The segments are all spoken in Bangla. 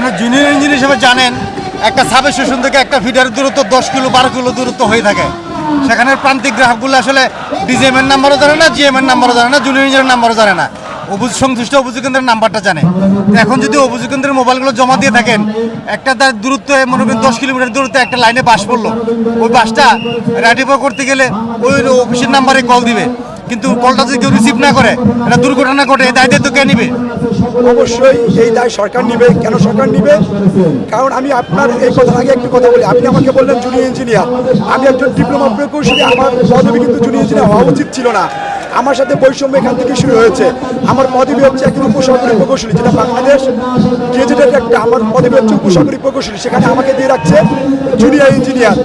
আপনার জুনিয়র ইঞ্জিনিয়ার হিসেবে জানেন, একটা সাব স্টেশন থেকে একটা ফিডারের দূরত্ব দশ কিলো, বারো কিলো দূরত্ব হয়ে থাকে। সেখানের প্রান্তিক গ্রাহকগুলো আসলে ডিজিএমের নাম্বারও জানে না জিএমের নাম্বারও জানে না জুনিয়র ইঞ্জিনিয়ার নাম্বারও জানে না। অবুজ সংশ্লিষ্ট অভিযোগ কেন্দ্রের নাম্বারটা জানে। এখন যদি অভিযোগ কেন্দ্রের মোবাইলগুলো জমা দিয়ে থাকেন, একটা তার দূরত্ব মনে করেন দশ কিলোমিটার দূরত্বে একটা লাইনে বাস পড়ল, ওই বাসটা রাইটিফাই করতে গেলে ওই অফিসের নাম্বারে কল দিবে। কিন্তু কলটা যদি কেউ রিসিভ না করে, এটা দুর্ঘটনা ঘটে, এই দায়িত্ব কে নিবে? অবশ্যই এই দায় সরকার নিবে। কেন সরকার নিবে? কারণ আমি আপনার এই কথার আগে একটি কথা বলি। আপনি আমাকে বললেন জুনিয়র ইঞ্জিনিয়ার। আমি একজন ডিপ্লোমা প্রকৌশলী আমার পদবি কিন্তু জুনিয়র ইঞ্জিনিয়ার হওয়া উচিত ছিল না। আমার সাথে বৈষম্য এখান থেকে শুরু হয়েছে। আমার পদবি হচ্ছে একজন উপসাগরী প্রকৌশলী, যেটা বাংলাদেশ গেজেটের একটা আমার পদবি হচ্ছে উপসাগরী প্রকৌশলী। সেখানে আমাকে দিয়ে রাখছে জুনিয়র ইঞ্জিনিয়ার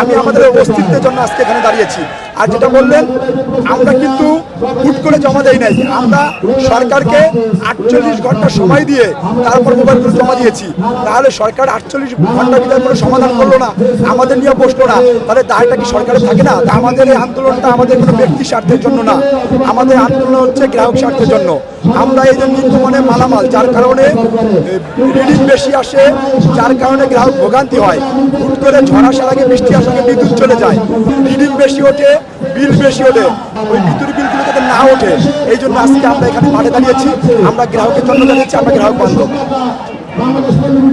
আমি আমাদের অস্তিত্বের জন্য আজকে এখানে দাঁড়িয়েছি। আর যেটা বললেন, আমরা কিন্তু হুট করে জমা দেই নাই। আমরা সরকারকে আটচল্লিশ ঘণ্টা সময় দিয়ে তারপর মোবাইলগুলো জমা দিয়েছি। তাহলে সরকার আটচল্লিশ ঘণ্টা ভিতরে কোনো সমাধান করল না। আমাদের নিয়ে বসল না। তাহলে দায়টা কি সরকারের থাকে না? আমাদের এই আন্দোলনটা আমাদের কোনো ব্যক্তি স্বার্থের জন্য না। আমাদের আন্দোলন হচ্ছে গ্রাহক স্বার্থের জন্য। আমরা এই যে নিত্যমানের মালামাল, যার কারণে রিডিং বেশি আসে, যার কারণে গ্রাহক ভোগান্তি হয়। হুট করে ঝড় আসার আগে বৃষ্টি আসার আগে বিদ্যুৎ চলে যায়। রিডিং বেশি ওঠে, বিল বেশি ওঠে। ওই বিদ্যুৎ বিলগুলো না ওঠে। এই জন্য আজকে আমরা এখানে মাঠে দাঁড়িয়েছি। আমরা গ্রাহকের জন্য দাঁড়িয়েছি, আমরা গ্রাহক বান্ধব।